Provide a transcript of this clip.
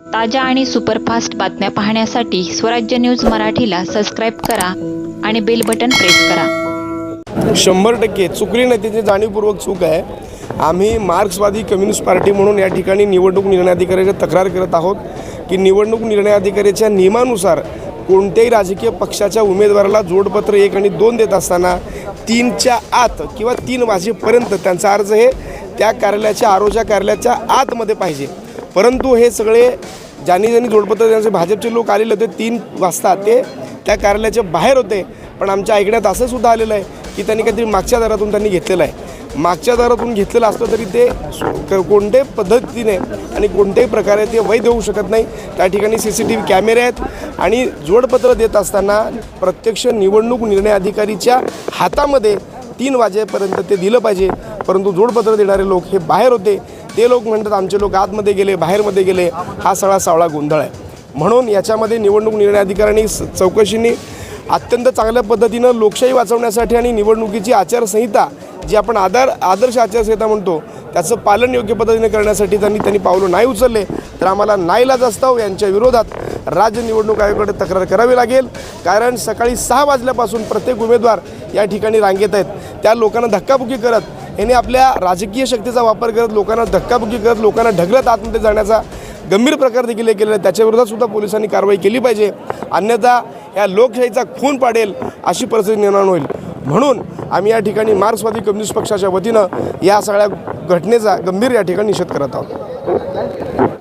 ताज्या आणि सुपरफास्ट बातम्या पाहण्यासाठी स्वराज्य न्यूज मराठीला सबस्क्राईब करा आणि बेल बटन प्रेस करा. शंभर टक्के चुकली नाही त्याची जाणीवपूर्वक चूक आहे. आम्ही मार्क्सवादी कम्युनिस्ट पार्टी म्हणून या ठिकाणी निवडणूक निर्णय अधिकाऱ्याची तक्रार करत आहोत की निवडणूक निर्णय अधिकाऱ्याच्या नियमानुसार कोणत्याही राजकीय पक्षाच्या उमेदवाराला जोडपत्र एक आणि दोन देत असताना तीनच्या आत किंवा तीन वाजेपर्यंत त्यांचा अर्ज हे त्या कार्यालयाच्या आरोच्या कार्यालयाच्या आतमध्ये पाहिजे. परंतु हे सगळे ज्यांनी ज्यांनी जोडपत्र त्यांचे भाजपचे लोक आलेले होते तीन वाजता ते त्या कार्यालयाच्या बाहेर होते. पण आमच्या ऐकण्यात असं सुद्धा आलेलं आहे की त्यांनी काहीतरी मागच्या दारातून त्यांनी घेतलेलं आहे. मागच्या दारातून घेतलेलं असलं तरी ते क- कोणत्याही पद्धतीने आणि कोणत्याही प्रकारे ते वैध होऊ शकत नाही. त्या ठिकाणी सी सी टी व्ही कॅमेरे आहेत आणि जोडपत्र देत असताना प्रत्यक्ष निवडणूक निर्णय अधिकारीच्या हातामध्ये तीन वाजेपर्यंत ते दिलं पाहिजे. परंतु जोडपत्र देणारे लोक हे बाहेर होते. ते लोक म्हणतात आमचे लोक आतमध्ये गेले बाहेरमध्ये गेले. हा सगळा सावळा गोंधळ आहे. म्हणून याच्यामध्ये निवडणूक निर्णय अधिकाऱ्यांनी स- चौकशीने अत्यंत चांगल्या पद्धतीनं लोकशाही वाचवण्यासाठी आणि निवडणुकीची आचारसंहिता जी आपण आधार आदर्श आचारसंहिता म्हणतो त्याचं पालन योग्य पद्धतीने करण्यासाठी त्यांनी त्यांनी पावलं नाही उचलले तर आम्हाला नाईलाज असताव यांच्या विरोधात राज्य निवडणूक आयोगाकडे तक्रार करावी लागेल. कारण सकाळी सहा वाजल्यापासून प्रत्येक उमेदवार या ठिकाणी रांगेत आहेत. त्या लोकांना धक्काबुक्की करत यांनी आपल्या राजकीय शक्तीचा वापर करत लोकांना धक्काबुक्की करत लोकांना ढकलत आतमध्ये जाण्याचा गंभीर प्रकार देखील हे केलेला आहे त्याच्याविरोधात सुद्धा पोलिसांनी कारवाई केली पाहिजे. अन्यथा या लोकशाहीचा खून पाडेल अशी परिस्थिती निर्माण होईल. म्हणून आम्ही या ठिकाणी मार्क्सवादी कम्युनिस्ट पक्षाच्या वतीनं या सगळ्या घटनेचा गंभीर या ठिकाणी निषेध करत आहोत.